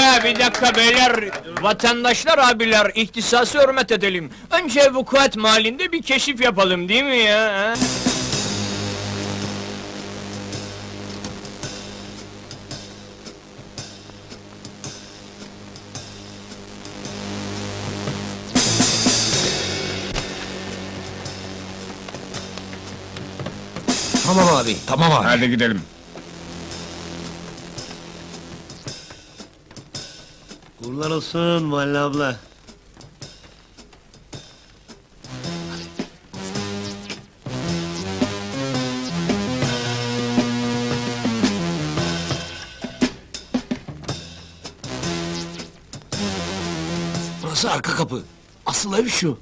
dakika, bir dakika beyler. Vatandaşlar abiler, ihtisası hürmet edelim. Önce vukuat mahallinde bir keşif yapalım değil mi ya? ha? Tamam abi, tamam abi. Hadi gidelim. Uğurlar olsun Mahalle abla. Burası arka kapı. Asıl ev şu.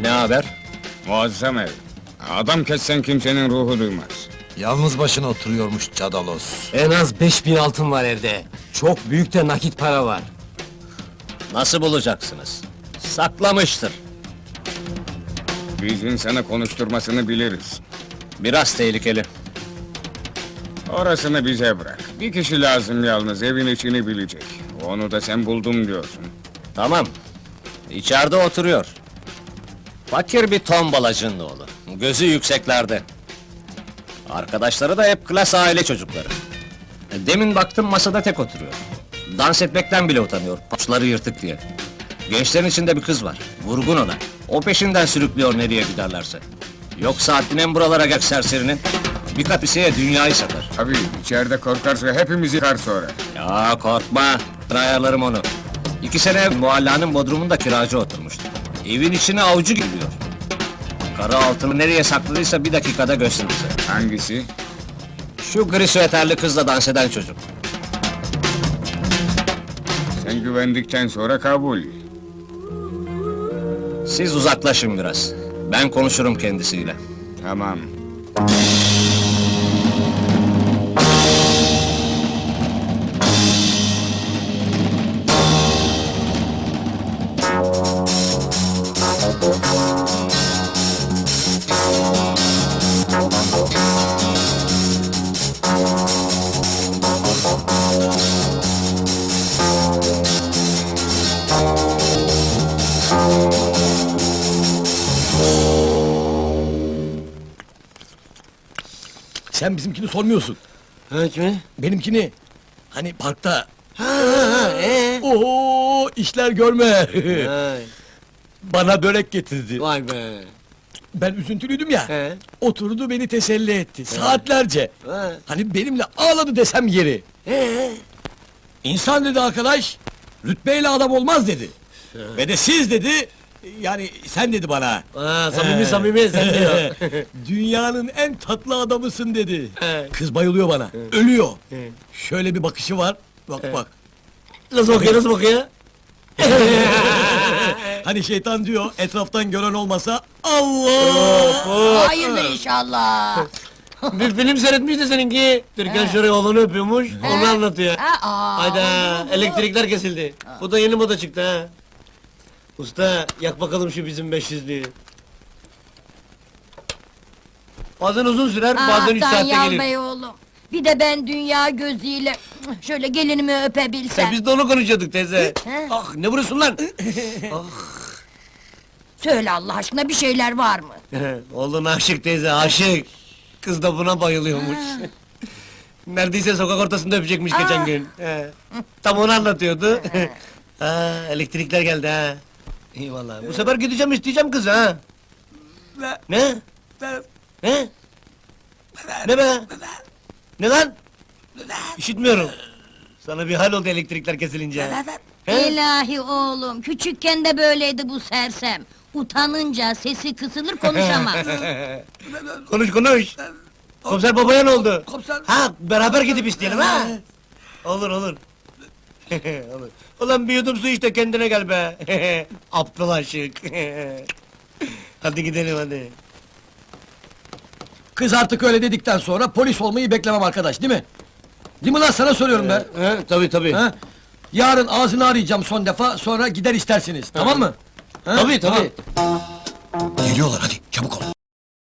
Ne haber? Muazzam ev. Adam kessen kimsenin ruhu duymaz. Yalnız başına oturuyormuş Cadalos. En az 5000 altın var evde. Çok büyük de nakit para var. Nasıl bulacaksınız? Saklamıştır. Biz insanı konuşturmasını biliriz. Biraz tehlikeli. Orasını bize bırak. Bir kişi lazım yalnız, evin içini bilecek. Onu da sen buldum diyorsun. Tamam. İçeride oturuyor. Fakir bir tombalacının oğlu. Gözü yükseklerde. Arkadaşları da hep klas aile çocukları. Demin baktım masada tek oturuyor. Dans etmekten bile utanıyor, paçları yırtık diye. Gençlerin içinde bir kız var, vurgun ona. O peşinden sürüklüyor nereye giderlerse. Yoksa mi buralara gel serserinin? Bir kapisiye dünyayı satar. Tabii içeride korkarsa hepimizi yıkar sonra. Ya korkma, ben ayarlarım onu. İki sene muhallanın bodrumunda kiracı oturmuştu. Evin içine avucu giriyor. Kara altını nereye sakladıysa bir dakikada gösteririz. Hangisi? Şu gri süveterli kızla dans eden çocuk. Sen güvendikten sonra kabul. Siz uzaklaşın biraz. Ben konuşurum kendisiyle. Tamam. Sen bizimkini sormuyorsun. Evet mi? Benimkini. Hani parkta. Ha ha ee? Oo işler görme. Ay, Bana börek getirdi. vay be. Ben üzüntülüydüm ya. He. Oturdu beni teselli etti. Saatlerce. Ha. Hani benimle ağladı desem yeri. Ee? İnsan dedi arkadaş, rütbeyle adam olmaz dedi. Ve de siz dedi, yani sen dedi bana. Ha, samimi He. samimi sen diyor. Dünyanın en tatlı adamısın dedi. He. Kız bayılıyor bana, ölüyor. He. Şöyle bir bakışı var, bak bak. nasıl bakıyor nasıl bakıyor? Hani şeytan diyor, etraftan gören olmasa Allah! Hayırdır inşallah. Bir film seyretmiş de seninki. Türkan Şoray oğlunu öpüyormuş, onu anlatıyor. Ha, aa, Hayda, mu elektrikler kesildi. Bu da yeni moda çıktı ha. Usta, yak bakalım şu bizim 500'lüğü. Bazen uzun sürer, bazen 3 Ah, saatte gelir. Bey oğlum. Bir de ben dünya gözüyle şöyle gelinimi öpebilsem. Ya biz de onu konuşuyorduk teyze. He? ah ne vuruyorsun lan? Söyle Allah aşkına bir şeyler var mı? Oğlun aşık teyze, aşık. Kız da buna bayılıyormuş. Neredeyse sokak ortasında öpecekmiş geçen gün. He. Tam onu anlatıyordu. ha, elektrikler geldi ha. İyi vallahi. Bu sefer gideceğim isteyeceğim kızı ha. Ne? Ne? Ne be? Ne lan? İşitmiyorum. Sana bir hal oldu elektrikler kesilince. He? İlahi oğlum, küçükken de böyleydi bu sersem. Utanınca sesi kısılır konuşamaz. konuş konuş. Komiser babaya ne oldu? Komiser- Ha beraber gidip isteyelim ha. olur olur. Ulan bir yudum su işte kendine gel be. Aptal aşık. hadi gidelim hadi. Kız artık öyle dedikten sonra polis olmayı beklemem arkadaş değil mi? Değil mi lan sana soruyorum be? He, tabii tabii. Ha? Yarın ağzını arayacağım son defa sonra gider istersiniz tamam mı? Ha? Tabii tabii. Tamam. Geliyorlar hadi çabuk ol.